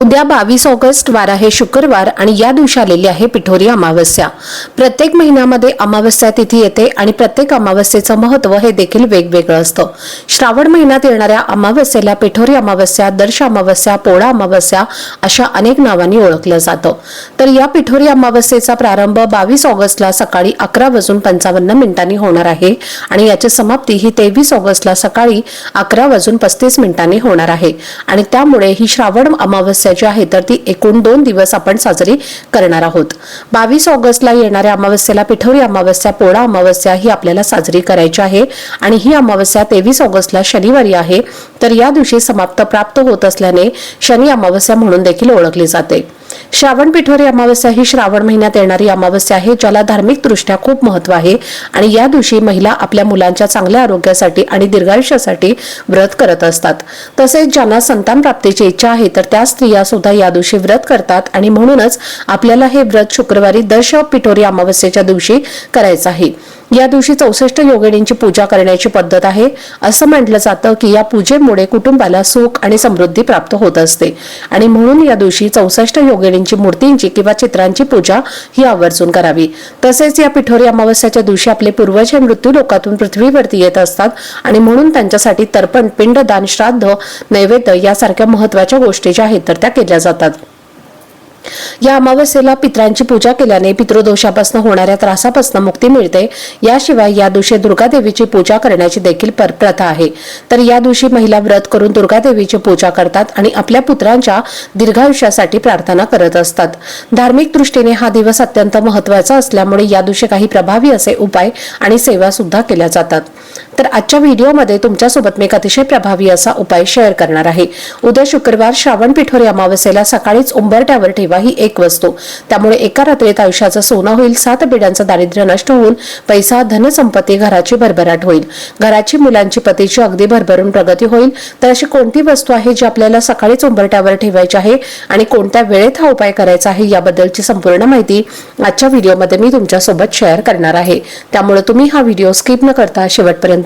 उद्या बावीस ऑगस्ट वार आहे शुक्रवार आणि या दिवशी आलेली आहे पिठोरी अमावस्या. प्रत्येक महिन्यामध्ये अमावस्या तिथी येते आणि प्रत्येक अमावस्येचं महत्त्व हे देखील वेगवेगळं असतं. श्रावण महिन्यात येणाऱ्या अमावस्येला पिठोरी अमावस्या दर्श अमावस्या पोळा अमावस्या अशा अनेक नावांनी ओळखलं जातं. तर या पिठोरी अमावस्येचा प्रारंभ बावीस ऑगस्टला सकाळी अकरा वाजून पंचावन्न मिनिटांनी होणार आहे आणि याची समाप्ती ही तेवीस ऑगस्टला सकाळी अकरा वाजून पस्तीस मिनिटांनी होणार आहे. आणि त्यामुळे ही श्रावण अमावस्या अमावस्याची आहे तर ती एकूण दोन दिवस आपण साजरी करणार आहोत. बावीस ऑगस्टला येणाऱ्या अमावस्येला पिठोरी अमावस्या पोळा अमावस्या ही आपल्याला साजरी करायची आहे. आणि ही अमावस्या तेवीस ऑगस्टला शनिवारी आहे. तर या दिवशी समाप्त प्राप्त होत असल्याने शनी अमावस्या म्हणून देखील ओळखली जाते. श्रावण पिठोरी अमावस्या ही श्रावण महिन्यात येणारी अमावस्या आहे ज्याला धार्मिक दृष्ट्या खूप महत्त्व आहे आणि या दिवशी महिला आपल्या मुलांच्या चांगल्या आरोग्यासाठी आणि दीर्घायुष्यासाठी व्रत करत असतात. तसेच ज्यांना संतान प्राप्तीची इच्छा आहे तर त्या स्त्रिया सुद्धा या दिवशी व्रत करतात आणि म्हणूनच आपल्याला हे व्रत शुक्रवारी दश पिठोरी अमावस्येच्या दिवशी करायचं आहे. या दिवशी चौसष्ट योगिणींची पूजा करण्याची पद्धत आहे. असं म्हटलं जातं की या योगिनींमुळे कुटुंबाला सुख आणि समृद्धी प्राप्त होत असते. आणि म्हणून या दिवशी चौसष्ट योगिनींची मूर्तींची किंवा चित्रांची पूजा ही आवर्जून करावी. तसेच या पिठोरी अमावस्याच्या दिवशी आपले पूर्वज हे मृत्यू लोकातून पृथ्वीवरती येत असतात आणि म्हणून त्यांच्यासाठी तर्पण पिंडदान श्राद्ध नैवेद्य यासारख्या महत्त्वाच्या गोष्टी ज्या आहेत तर त्या केल्या जातात. या अमावस्येला पित्रांची पूजा केल्याने पितृदोषापासून होणाऱ्या त्रासापासून मुक्ती मिळते. याशिवाय या दिवशी दुर्गा देवीची पूजा करण्याची देखील प्रथा आहे. तर या दिवशी महिला व्रत करून दुर्गादेवीची पूजा करतात आणि आपल्या पुत्रांच्या दीर्घायुष्यासाठी प्रार्थना करत असतात. धार्मिक दृष्टीने हा दिवस अत्यंत महत्त्वाचा असल्यामुळे या दिवशी काही प्रभावी असे उपाय आणि सेवा सुद्धा केल्या जातात. तर आजच्या व्हिडिओमध्ये तुमच्यासोबत मी एक अतिशय प्रभावी असा उपाय शेअर करणार आहे. उद्या शुक्रवार श्रावण पिठोरी अमावस्येला सकाळीच उंबरट्यावर ठेवा ही एक वस्तू. त्यामुळे एका रात्रीत आयुष्याचं सोनं होईल सात पिढ्यांचं दारिद्र्य नष्ट होऊन पैसा धनसंपत्ती घराची भरभराट होईल. घराची मुलांची पतीची अगदी भरभरून प्रगती होईल. तर अशी कोणती वस्तू आहे जी आपल्याला सकाळीच उंबरट्यावर ठेवायची आहे आणि कोणत्या वेळेत हा उपाय करायचा आहे याबद्दलची संपूर्ण माहिती आजच्या व्हिडिओमध्ये मी तुमच्यासोबत शेअर करणार आहे. त्यामुळे तुम्ही हा व्हिडिओ स्किप न करता शेवटपर्यंत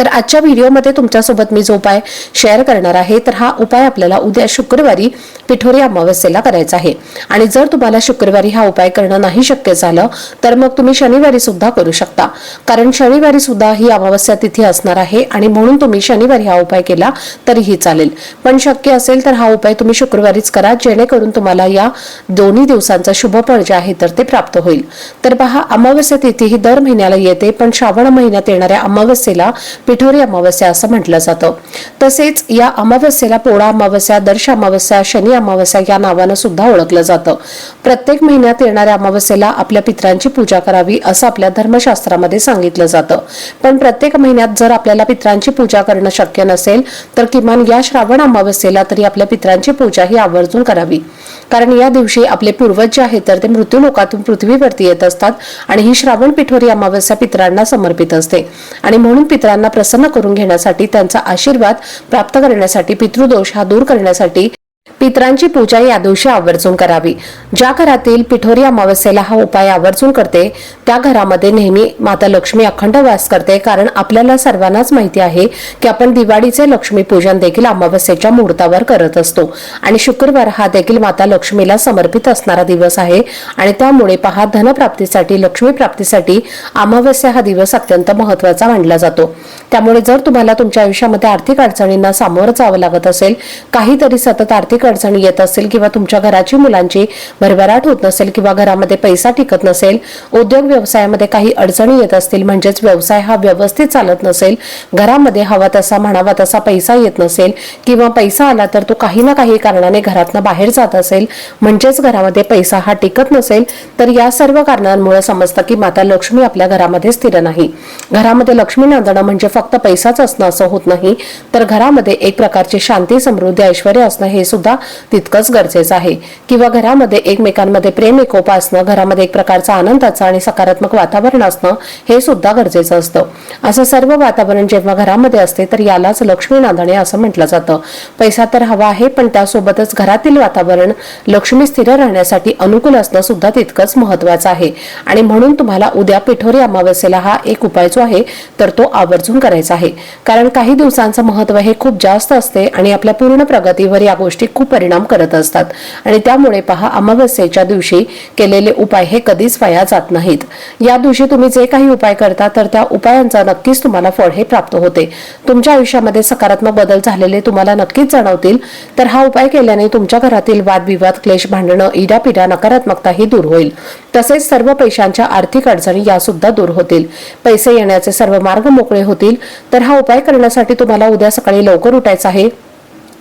तर आजच्या व्हिडिओमध्ये तुमच्यासोबत मी जो उपाय शेअर करणार आहे तर हा उपाय आपल्याला उद्या शुक्रवारी पिठोरी अमावस्येला करायचा आहे. आणि जर तुम्हाला शुक्रवारी हा उपाय करणं नाही शक्य झालं तर मग तुम्ही शनिवारी सुद्धा करू शकता. कारण शनिवारी सुद्धा ही अमावस्या तिथी असणार आहे आणि म्हणून तुम्ही शनिवारी हा उपाय केला तरीही चालेल. पण शक्य असेल तर हा उपाय तुम्ही शुक्रवारीच करा जेणेकरून तुम्हाला या दोन्ही दिवसांचा शुभफळ जे आहे तर ते प्राप्त होईल. तर पहा अमावस्या तिथी ही दर महिन्याला येते पण श्रावण महिन्यात येणाऱ्या अमावस्येला पिठोरी अमावस्या असं म्हटलं जातं. तसेच या अमावस्येला पोळा अमावस्या दर्श अमावस्या शनी अमावस्या या नावानं सुद्धा ओळखलं जातं. प्रत्येक महिन्यात येणाऱ्या अमावस्येला आपल्या पित्रांची पूजा करावी असं आपल्या धर्मशास्त्रामध्ये सांगितलं जातं. पण प्रत्येक महिन्यात जर आपल्याला पित्रांची पूजा करणं शक्य नसेल तर किमान या श्रावण अमावस्येला तरी आपल्या पित्रांची पूजा ही आवर्जून करावी. कारण या दिवशी आपले पूर्वज जे आहेत तर ते मृत्यूलोकातून पृथ्वीवरती येत असतात आणि ही श्रावण पिठोरी अमावस्या पित्रांना समर्पित असते. आणि म्हणून पित्रांना प्रसन्न करून घेण्यासाठी त्यांचा आशीर्वाद प्राप्त करण्यासाठी पितृदोष हा दूर करण्यासाठी पितरांची पूजा या दिवशी आवर्जून करावी. ज्या घरातील पिठोरी अमावस्येला हा उपाय आवर्जून करते त्या घरामध्ये नेहमी माता लक्ष्मी अखंड वास करते. कारण आपल्याला सर्वांनाच माहिती आहे की आपण दिवाळीचे लक्ष्मी पूजन देखील अमावस्येच्या मुहूर्तावर करत असतो. आणि शुक्रवार हा देखील माता लक्ष्मीला समर्पित असणारा दिवस आहे. आणि त्यामुळे पहा धनप्राप्तीसाठी लक्ष्मी प्राप्तीसाठी अमावस्या हा दिवस अत्यंत महत्त्वाचा मानला जातो. त्यामुळे जर तुम्हाला तुमच्या आयुष्यामध्ये आर्थिक अडचणींना सामोरं जावं लागत असेल काहीतरी सतत आर्थिक अडचणी येत असेल किंवा तुमच्या घराची मुलांची भरभराट होत नसेल किंवा घरामध्ये पैसा टिकत नसेल उद्योग व्यवसायामध्ये काही अडचणी येत असतील म्हणजेच व्यवसाय हा व्यवस्थित चालत नसेल घरामध्ये हवा तसा म्हणावा तसा पैसा येत नसेल किंवा पैसा आला तर तो काही ना काही कारणाने घरातनं बाहेर जात असेल म्हणजेच घरामध्ये पैसा हा टिकत नसेल तर या सर्व कारणांमुळे समजतं की माता लक्ष्मी आपल्या घरामध्ये स्थिर नाही. घरामध्ये लक्ष्मी नांदणं म्हणजे फक्त पैसाच असणं असं होत नाही तर घरामध्ये एक प्रकारची शांती समृद्धी ऐश्वर असणं हे सुद्धा तितकंच गरजेचं आहे. किंवा घरामध्ये एकमेकांमध्ये प्रेम एकोपा असणं घरामध्ये एक प्रकारचा आनंदाचं आणि सकारात्मक वातावरण असणं हे सुद्धा गरजेचं असतं. असं सर्व वातावरण जेव्हा घरामध्ये असते तर यालाच लक्ष्मी नांदणे असं म्हटलं जातं. पैसा तर हवा आहे पण त्यासोबतच घरातील वातावरण लक्ष्मी स्थिर राहण्यासाठी अनुकूल असणं सुद्धा तितकंच महत्वाचं आहे. आणि म्हणून तुम्हाला उद्या पिठोरी अमावस्येला हा एक उपाय जो आहे तर तो आवर्जून करायचा आहे. कारण काही दिवसांचं महत्त्व हे खूप जास्त असते आणि आपल्या पूर्ण प्रगतीवर या गोष्टी खूप परिणाम करत असतात. आणि त्यामुळे पहा अमावस्येच्या दिवशी केलेले उपाय हे कधीच वाया जात नाहीत. या दिवशी तुम्ही जे काही उपाय करता तर त्या उपायांचा नक्कीच तुम्हाला फळ हे प्राप्त होते. तुमच्या आयुष्यामध्ये सकारात्मक बदल झालेले तुम्हाला नक्कीच जाणवतील. तर हा उपाय केल्याने तुमच्या घरातील वादविवाद क्लेश भांडणं इडापिडा नकारात्मकता ही दूर होईल. तसेच सर्व पैशांच्या आर्थिक अडचणी या सुद्धा दूर होतील. पैसे येण्याचे सर्व मार्ग मोकळे होतील. तर हा उपाय करण्यासाठी तुम्हाला उद्या सकाळी लवकर उठायचं आहे.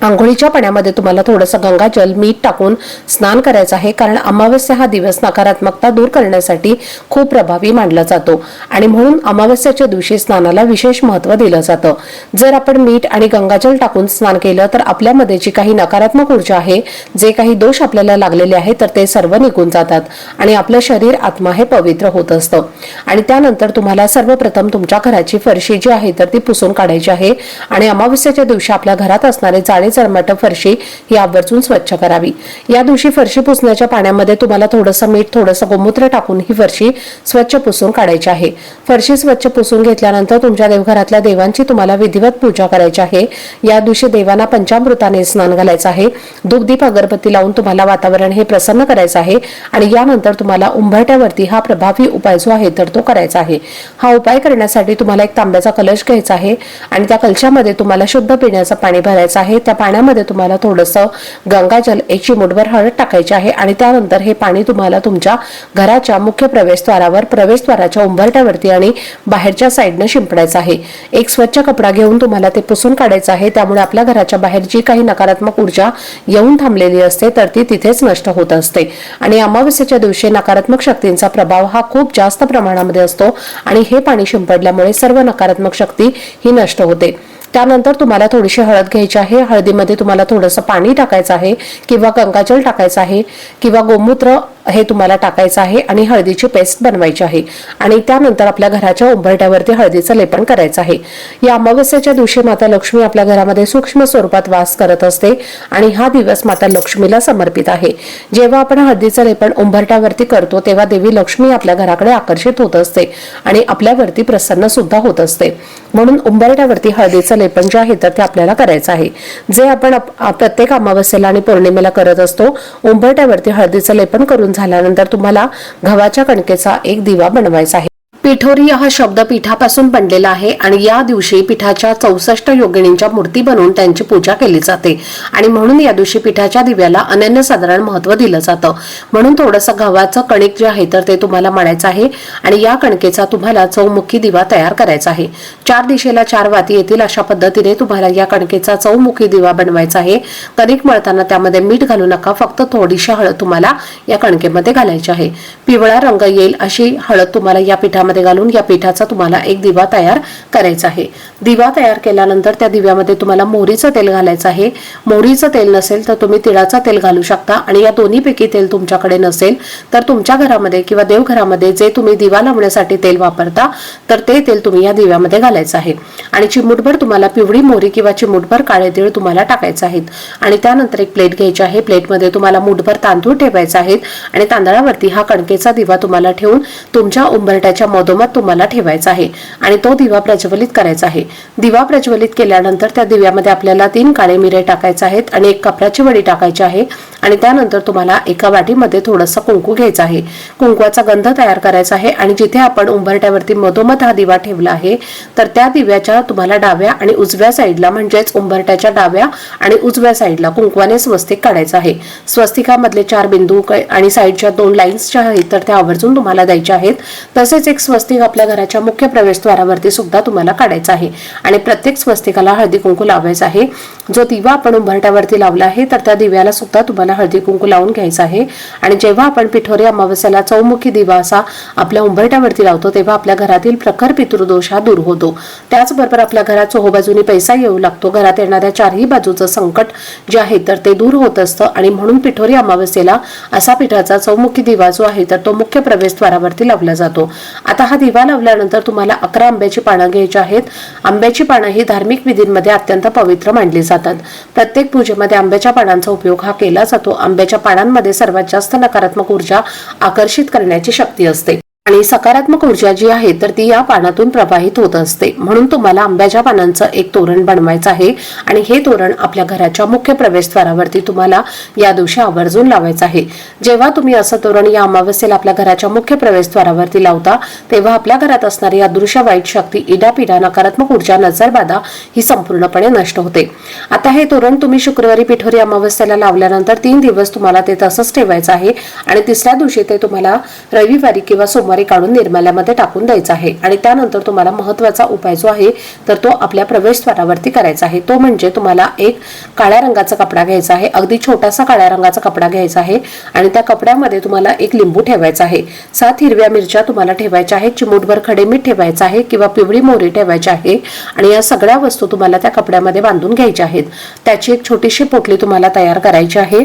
आंघोळीच्या पाण्यामध्ये तुम्हाला थोडंसं गंगाजल मीठ टाकून स्नान करायचं आहे. कारण अमावस्या हा दिवस नकारात्मकता दूर करण्यासाठी खूप प्रभावी मानला जातो. आणि म्हणून अमावस्याच्या दिवशी स्नानाला विशेष महत्त्व दिलं जातं. जर आपण मीठ आणि गंगाजल टाकून स्नान केलं तर आपल्यामध्ये जी काही नकारात्मक ऊर्जा आहे जे काही दोष आपल्याला लागलेले आहे तर ते सर्व निघून जातात. आणि आपलं शरीर आत्मा हे पवित्र होत असतं. आणि त्यानंतर तुम्हाला सर्वप्रथम तुमच्या घराची फरशी जी आहे तर ती पुसून काढायची आहे. आणि अमावस्याच्या दिवशी आपल्या घरात असणारे जाळे चरमट फरशी ही आवर्जून स्वच्छ करावी. या दिवशी फरशी पुसण्याच्या पाण्यामध्ये तुम्हाला थोडंसं मीठ थोडंसं गोमूत्र टाकून ही फरशी स्वच्छ पुसून काढायची आहे. फरशी स्वच्छ पुसून घेतल्यानंतर तुमच्या देवघरातल्या देवांची तुम्हाला विधिवत पूजा करायची आहे. या दिवशी देवांना पंचामृताने स्नान घालायचं आहे. दुग्धीप अगरबत्ती लावून तुम्हाला वातावरण हे प्रसन्न करायचं आहे आणि यानंतर तुम्हाला उंबरट्यावरती हा प्रभावी उपाय जो आहे तर तो करायचा आहे. हा उपाय करण्यासाठी तुम्हाला एक तांब्याचा कलश घ्यायचा आहे आणि त्या कलशामध्ये तुम्हाला शुद्ध पिण्याचं पाणी भरायचं आहे. त्या पाण्यामध्ये तुम्हाला थोडंसं गंगाजल एक चिमूटभर हळद टाकायची आहे आणि त्यानंतर हे पाणी तुम्हाला तुमच्या घराच्या मुख्य प्रवेशद्वारावर प्रवेशद्वाराच्या उंबरट्यावरती आणि बाहेरच्या साईडनं शिंपडायचं आहे. एक स्वच्छ कपडा घेऊन तुम्हाला ते पुसून काढायचं आहे. त्यामुळे आपल्या घराच्या बाहेर जी काही नकारात्मक ऊर्जा येऊन थांबलेली असते तर ती तिथेच नष्ट होत असते. आणि अमावस्येच्या दिवशी नकारात्मक शक्तींचा प्रभाव हा खूप जास्त प्रमाणामध्ये असतो आणि हे पाणी शिंपडल्यामुळे सर्व नकारात्मक शक्ती ही नष्ट होते. त्यानंतर तुम्हाला थोडीशी हळद घ्यायची आहे. हळदीमध्ये तुम्हाला थोडंसं पाणी टाकायचं आहे किंवा गंगाजल टाकायचं आहे किंवा गोमूत्र हे तुम्हाला टाकायचं आहे आणि हळदीची पेस्ट बनवायची आहे. आणि त्यानंतर आपल्या घराच्या उंबरट्यावरती हळदीचं लेपन करायचं आहे. या अमावस्याच्या दिवशी माता लक्ष्मी आपल्या घरामध्ये सूक्ष्म स्वरूपात वास करत असते आणि हा दिवस माता लक्ष्मीला समर्पित आहे. जेव्हा आपण हळदीचं लेपन उंबरट्यावरती करतो तेव्हा देवी लक्ष्मी आपल्या घराकडे आकर्षित होत असते आणि आपल्यावरती प्रसन्न सुद्धा होत असते. म्हणून उंबरट्यावरती हळदीचं लेपन जे आहे तर ते आपल्याला करायचं आहे. जे आपण प्रत्येक अमावस्येला आणि पौर्णिमेला करत असतो उंबरट्यावरती हळदीचं लेपन करून झाल्यानंतर तुम्हाला गव्हाच्या कणकेचा एक दिवा बनवायचा आहे. पिठोरी हा शब्द पिठापासून बनलेला आहे आणि या दिवशी पिठाच्या चौसष्ट योगिनींच्या मूर्ती बनवून त्यांची पूजा केली जाते. आणि म्हणून या दिवशी पिठाच्या दिव्याला अनन्यसाधारण महत्त्व दिलं जातं. म्हणून थोडंसं गव्हाचं कणिक जे आहे तर ते तुम्हाला मळायचं आहे आणि या कणकेचा तुम्हाला चौमुखी दिवा तयार करायचा आहे. चार दिशेला चार वाती येतील अशा पद्धतीने तुम्हाला या कणकेचा चौमुखी दिवा बनवायचा आहे. कणिक मळताना त्यामध्ये मीठ घालू नका फक्त थोडीशी हळद तुम्हाला या कणकेमध्ये घालायची आहे. पिवळा रंग येईल अशी हळद तुम्हाला या पिठामध्ये घालून या पिठाचा तुम्हाला एक दिवा तयार करायचा आहे. दिवा तयार केल्यानंतर त्या दिव्यामध्ये तुम्हाला मोहरीचं तेल घालायचं आहे. मोहरीचं तेल नसेल तर तुम्ही तिळाचं तेल घालू शकता आणि या दोन्हीपैकी तेल तुमच्याकडे नसेल तर तुमच्या घरामध्ये किंवा देवघरामध्ये जे तुम्ही दिवा लावण्यासाठी तेल वापरता तर ते तेल तुम्ही या दिव्यामध्ये घालायचं आहे. आणि चिमूटभर तुम्हाला पिवळी मोहरी किंवा चिमूटभर काळे तीळ तुम्हाला टाकायचे आहेत. आणि त्यानंतर एक प्लेट घ्यायची आहे. प्लेटमध्ये तुम्हाला मुठभर तांदूळ ठेवायचे आहेत आणि तांदळावरती हा कणकेचा दिवा तुम्हाला ठेवून तुमच्या उंबरट्याच्या मधोमध तुम्हाला ठेवायचा आहे आणि तो दिवा प्रज्वलित करायचा आहे. दिवा प्रज्वलित केल्यानंतर त्या दिव्यामध्ये आपल्याला तीन काळे मिरे टाकायचे आहेत आणि एक कपड्याची वडी टाकायची आहे आणि त्यानंतर तुम्हाला एका वाटीमध्ये थोडंसं कुंकू घ्यायचा आहे. कुंकवाचा गंध तयार करायचा आहे आणि जिथे आपण उंबरट्यावरती मधोमध हा दिवा ठेवला आहे तर त्या दिव्याच्या तुम्हाला डाव्या आणि उजव्या साईडला म्हणजेच उंबरट्याच्या डाव्या आणि उजव्या साईडला कुंकवाने स्वस्तिक काढायचं आहे. स्वस्तिकामधले चार बिंदू आणि साईडच्या दोन लाईन्स ज्या आहेत तर त्या आवर्जून तुम्हाला द्यायच्या आहेत. तसेच एक स्वस्तिक आपल्या घराच्या मुख्य प्रवेशद्वारावरती सुद्धा तुम्हाला काढायचा आहे. आणि प्रत्येक स्वस्तिकाला हळदी कुंकू लावायचा आहे. जो दिवा आपण उंबरट्यावरती लावला आहे तर त्या दिव्याला सुद्धा तुम्हाला हळदी कुंकू लावून घ्यायचा आहे. आणि जेव्हा आपण पिठोरी अमावस्याला चौमुखी दिवा असा आपल्या उंबरट्यावरती लावतो तेव्हा आपल्या घरातील प्रखर पितृदोष हा दूर होतो. त्याचबरोबर आपल्या घरात चोहोबाजूनी पैसा येऊ लागतो. घरात येणाऱ्या चारही बाजूचं संकट जे आहे तर ते दूर होत असतं. आणि म्हणून पिठोरी अमावस्येला असा पिठाचा चौमुखी दिवा जो आहे तर तो मुख्य प्रवेशद्वारावरती लावला जातो. आता हा दिवा लावल्यानंतर तुम्हाला अकरा आंब्याची पानं घ्यायची आहेत. आंब्याची पानं ही धार्मिक विधींमध्ये अत्यंत पवित्र मानली जातात. प्रत्येक पूजेमध्ये आंब्याच्या पानांचा उपयोग हा केला जातो. आंब्याच्या पानांमध्ये सर्वात जास्त नकारात्मक ऊर्जा आकर्षित करण्याची शक्ती असते. आणि सकारात्मक ऊर्जा जी आहे तर ती या पानातून प्रवाहित होत असते. म्हणून तुम्हाला आंब्याच्या पानांचं एक तोरण बनवायचं आहे आणि हे तोरण आपल्या घराच्या मुख्य प्रवेशद्वारावरती तुम्हाला या दिवशी आवर्जून लावायचं आहे. जेव्हा तुम्ही असं तोरण या अमावस्येला आपल्या घराच्या मुख्य प्रवेशद्वारावरती लावता तेव्हा आपल्या घरात असणारी अदृश्य वाईट शक्ती इडापिडा नकारात्मक ऊर्जा नजरबाधा ही संपूर्णपणे नष्ट होते. आता हे तोरण तुम्ही शुक्रवारी पिठोरी अमावस्येला लावल्यानंतर तीन दिवस तुम्हाला ते तसंच ठेवायचं आहे आणि तिसऱ्या दिवशी ते तुम्हाला रविवारी किंवा सोमवारी काढून निर्माल्यामध्ये टाकून द्यायचा आहे. आणि त्यानंतर तुम्हाला महत्त्वाचा उपाय जो आहे तर तो आपल्या प्रवेशद्वारावरती करायचा आहे. तो म्हणजे तुम्हाला एक काळ्या रंगाचा कपडा घ्यायचा आहे. अगदी छोटासा काळ्या रंगाचा कपडा घ्यायचा आहे. आणि त्या कपड्यामध्ये तुम्हाला एक लिंबू ठेवायचा आहे. सात हिरव्या मिरच्या तुम्हाला ठेवायच्या आहेत. चिमूटभर खडे मीठ ठेवायचं आहे किंवा पिवळी मोहरी ठेवायची आहे. आणि या सगळ्या वस्तू तुम्हाला त्या कपड्यामध्ये बांधून घ्यायच्या आहेत. त्याची एक छोटीशी पोटली तुम्हाला तयार करायची आहे.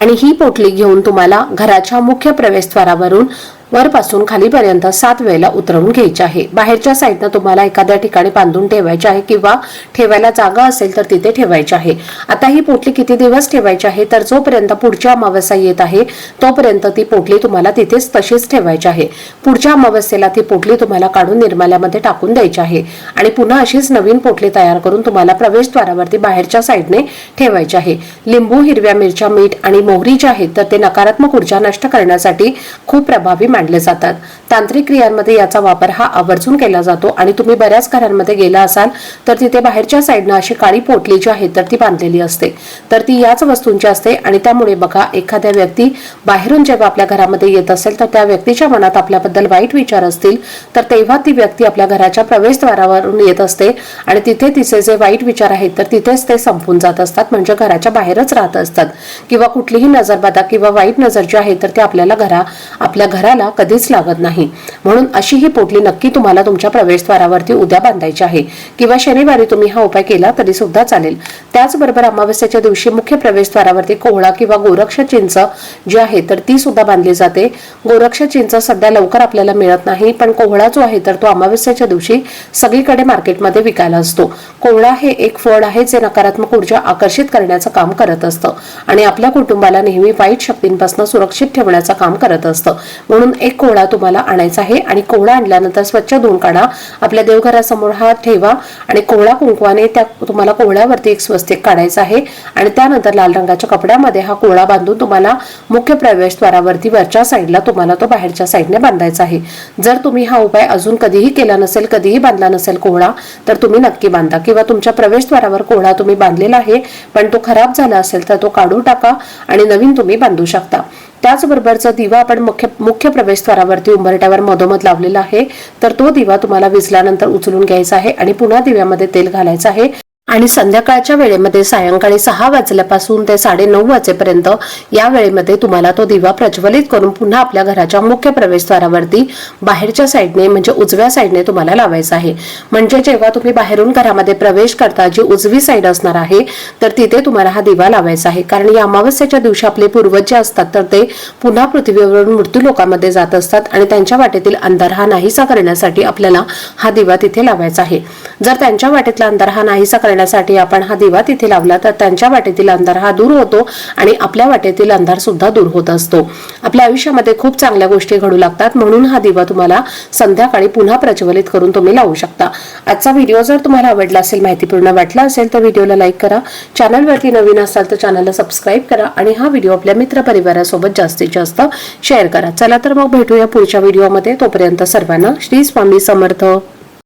आणि ही पोटली घेऊन तुम्हाला घराच्या मुख्य प्रवेशद्वारावरून वरपासून खालीपर्यंत सात वेळेला उतरवून घ्यायची आहे. बाहेरच्या साईडनं तुम्हाला एखाद्या ठिकाणी बांधून ठेवायचे आहे किंवा ठेवायला जागा असेल तर तिथे ठेवायची आहे. आता ही पोटली किती दिवस ठेवायची आहे? तर जोपर्यंत पुढच्या अमावस्या येत आहे तोपर्यंत ती पोटली तुम्हाला तिथेच तशीच ठेवायची आहे. पुढच्या अमावस्येला ती पोटली तुम्हाला काढून निर्माल्यामध्ये टाकून द्यायची आहे. आणि पुन्हा अशीच नवीन पोटली तयार करून तुम्हाला प्रवेशद्वारावरती बाहेरच्या साईडने ठेवायची आहे. लिंबू हिरव्या मिरच्या मीठ आणि मोहरी जे आहेत तर ते नकारात्मक ऊर्जा नष्ट करण्यासाठी खूप प्रभावी मांडले जातात. तांत्रिक क्रियांमध्ये याचा वापर हा आवर्जून केला जातो आणि तुम्ही बऱ्याच घरांमध्ये गेला असाल तर तिथे बाहेरच्या साईडनं अशी काळी पोटली जी आहे तर ती बांधलेली असते. तर ती याच वस्तूंची असते आणि त्यामुळे बघा एखाद्या व्यक्ती बाहेरून जेव्हा आपल्या घरामध्ये येत असेल तर त्या व्यक्तीच्या मनात आपल्याबद्दल वाईट विचार असतील तर तेव्हा ती व्यक्ती आपल्या घराच्या प्रवेशद्वारावरून येत असते आणि तिथे तिचे जे वाईट विचार आहेत तर तिथेच ते संपून जात असतात म्हणजे घराच्या बाहेरच राहत असतात. किंवा कुठलीही नजरबाधा किंवा वाईट नजर जी आहे तर ते आपल्याला घरा आपल्या घराला कधीच लागत नाही. म्हणून अशी ही पोटली नक्की तुम्हाला तुमच्या प्रवेशद्वारावरती उद्या बांधायची आहे. किंवा शनिवारी तुम्ही हा उपाय केला तरी सुद्धा चालेल. त्याचबरोबर अमावस्याच्या दिवशी मुख्य प्रवेशद्वारावरती कोहळा किंवा गोरक्ष चिंच जी आहे तर ती सुद्धा बांधली जाते. गोरक्ष चिंच सध्या लवकर आपल्याला मिळत नाही पण कोहळा जो आहे तर तो अमावस्याच्या दिवशी सगळीकडे मार्केटमध्ये विकायला असतो. कोहळा हे एक फळ आहे जे नकारात्मक ऊर्जा आकर्षित करण्याचं काम करत असतं आणि आपल्या कुटुंबाला नेहमी वाईट शक्तींपासून सुरक्षित ठेवण्याचं काम करत असतं. म्हणून एक कोहळा तुम्हाला आणायचा आहे आणि कोहळा आणल्यानंतर स्वच्छ धुवून काढा. आपल्या देवघरासमोर हा ठेवा आणि कोहळा कुंकवाने त्या तुम्हाला कोहळ्यावरती एक स्वस्तिक काढायचा आहे. आणि त्यानंतर लाल रंगाच्या कपड्यामध्ये हा कोहळा बांधून तुम्हाला मुख्य प्रवेशद्वारावरती वरच्या साईडला तुम्हाला तो बाहेरच्या साईडने बांधायचा आहे. जर तुम्ही हा उपाय अजून कधीही केला नसेल कधीही बांधला नसेल कोहळा तर तुम्ही नक्की बांधा. किंवा तुमच्या प्रवेशद्वारावर कोहळा तुम्ही बांधलेला आहे पण तो खराब झाला असेल तर तो काढून टाका आणि नवीन तुम्ही बांधू शकता. त्याचबरोबरचा दिवा आपण मुख्य मुख्य प्रवेशद्वारावरती उंबरट्यावर मधोमध लावलेला आहे. तर तो दिवा तुम्हाला विजल्यानंतर उचलून घ्यायचा आहे आणि पुन्हा दिव्यामध्ये तेल घालायचं आहे. आणि संध्याकाळच्या वेळेमध्ये सायंकाळी सहा वाजल्यापासून ते साडे नऊ वाजेपर्यंत या वेळेमध्ये तुम्हाला तो दिवा प्रज्वलित करून पुन्हा आपल्या घराच्या मुख्य प्रवेशद्वारावरती बाहेरच्या साईडने म्हणजे उजव्या साईडने तुम्हाला लावायचा आहे. म्हणजे जेव्हा तुम्ही बाहेरून घरामध्ये प्रवेश करता जी उजवी साईड असणार आहे तर तिथे तुम्हाला हा दिवा लावायचा आहे. कारण या अमावस्याच्या दिवशी आपले पूर्वज जे असतात तर ते पुन्हा पृथ्वीवरून मृत्यू लोकांमध्ये जात असतात आणि त्यांच्या वाटेतील अंधार हा नाहीसा करण्यासाठी आपल्याला हा दिवा तिथे लावायचा आहे. जर त्यांच्या वाटेतला अंधार हा नाहीसा करण्यासाठी आपण हा दिवा तिथे लावला तर त्यांच्या वाटेतील अंधार हा दूर होतो आणि आपल्या वाटेतील अंधार सुद्धा दूर होत असतो. आपल्या आयुष्यामध्ये खूप चांगल्या गोष्टी घडू लागतात. म्हणून हा दिवा तुम्हाला संध्याकाळी पुन्हा प्रज्वलित करून तुम्ही लावू शकता. आजचा व्हिडिओ जर तुम्हाला आवडला असेल माहितीपूर्ण वाटला असेल तर व्हिडिओला लाईक करा. चॅनलवरती नवीन असाल तर चॅनलला सबस्क्राईब करा आणि हा व्हिडिओ आपल्या मित्र परिवारासोबत जास्तीत जास्त शेअर करा. चला तर मग भेटूया पुढच्या व्हिडिओमध्ये. तोपर्यंत सर्वांना श्री स्वामी समर्थ.